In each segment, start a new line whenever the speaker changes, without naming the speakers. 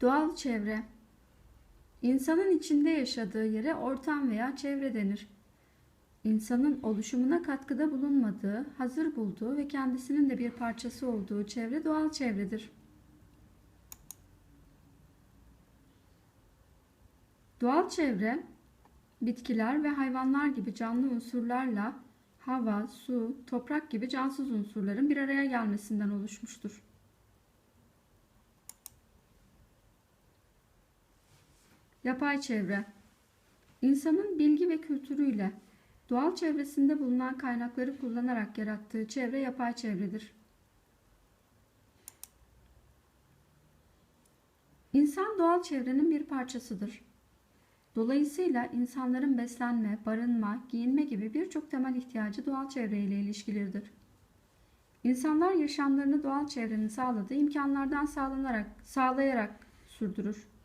Doğal çevre İnsanın içinde yaşadığı yere ortam veya çevre denir. İnsanın oluşumuna katkıda bulunmadığı, hazır bulduğu ve kendisinin de bir parçası olduğu çevre doğal çevredir. Doğal çevre, bitkiler ve hayvanlar gibi canlı unsurlarla hava, su, toprak gibi cansız unsurların bir araya gelmesinden oluşmuştur. Yapay çevre İnsanın bilgi ve kültürüyle doğal çevresinde bulunan kaynakları kullanarak yarattığı çevre yapay çevredir. İnsan doğal çevrenin bir parçasıdır. Dolayısıyla insanların beslenme, barınma, giyinme gibi birçok temel ihtiyacı doğal çevreyle ilişkilidir. İnsanlar yaşamlarını doğal çevrenin sağladığı imkanlardan sağlanarak, sağlayarak sürdürür.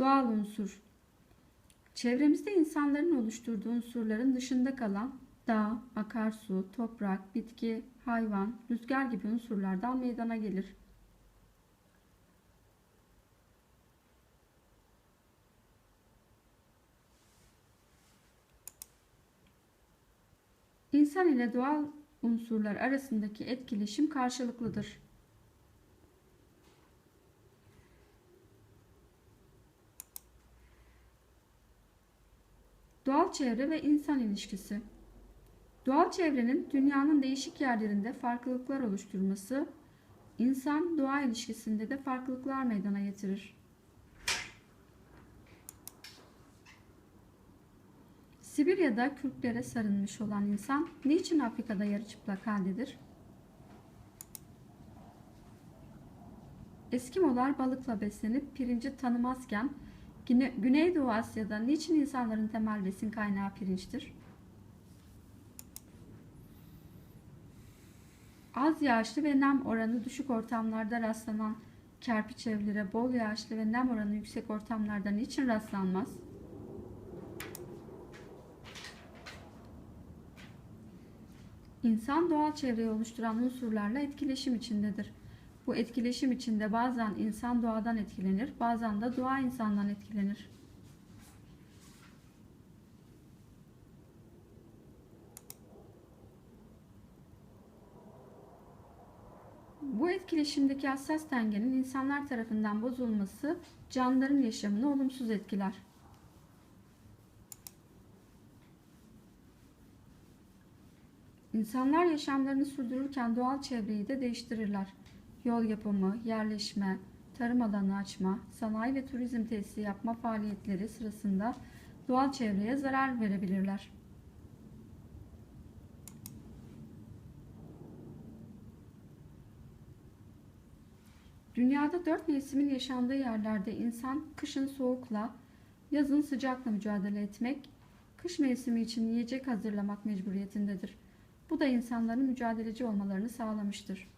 Doğal unsur Çevremizde insanların oluşturduğu unsurların dışında kalan dağ, akarsu, toprak, bitki, hayvan, rüzgar gibi unsurlardan meydana gelir. İnsan ile doğal unsurlar arasındaki etkileşim karşılıklıdır. Doğal çevre ve insan ilişkisi. Doğal çevrenin dünyanın değişik yerlerinde farklılıklar oluşturması, insan doğa ilişkisinde de farklılıklar meydana getirir. Sibirya'da kürklere sarılmış olan insan niçin Afrika'da yarı çıplak haldedir? Eskimolar balıkla beslenip pirinci tanımazken Güne- Güneydoğu Asya'da niçin insanların temel besin kaynağı pirinçtir? Az yağışlı ve nem oranı düşük ortamlarda rastlanan kerpiç evlere bol yağışlı ve nem oranı yüksek ortamlarda niçin rastlanmaz? İnsan doğal çevreyi oluşturan unsurlarla etkileşim içindedir. Bu etkileşim içinde bazen insan doğadan etkilenir, bazen de doğa insandan etkilenir. Bu etkileşimdeki hassas dengenin insanlar tarafından bozulması canlıların yaşamını olumsuz etkiler. İnsanlar yaşamlarını sürdürürken doğal çevreyi de değiştirirler. Yol yapımı, yerleşme, tarım alanı açma, sanayi ve turizm tesisi yapma faaliyetleri sırasında doğal çevreye zarar verebilirler. Dünyada dört mevsimin yaşandığı yerlerde insan kışın soğukla, yazın sıcakla mücadele etmek, kış mevsimi için yiyecek hazırlamak mecburiyetindedir. Bu da insanların mücadeleci olmalarını sağlamıştır.